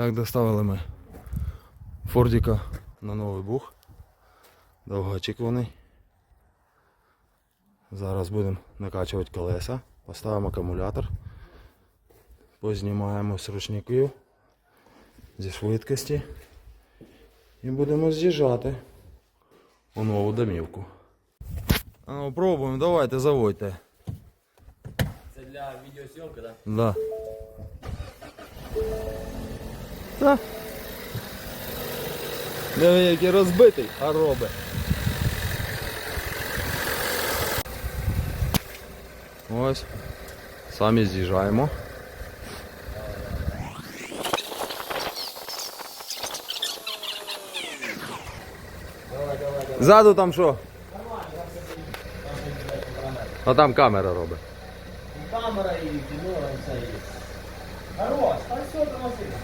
Так, доставили ми Фордіка на новий бух. Довгоочікуваний. Зараз будемо накачувати колеса, поставимо акумулятор, познімаємо з ручників зі швидкості і будемо з'їжджати у нову домівку. А ну пробуємо, давайте заводьте. Це для відеосйомки, так? Да. Да. Диви, який розбитий, а робить. Ось. Самі з'їжджаємо. Ззаду там що? А там камера робить. Камера і кіно, і все є. Хорош, так все, Машина.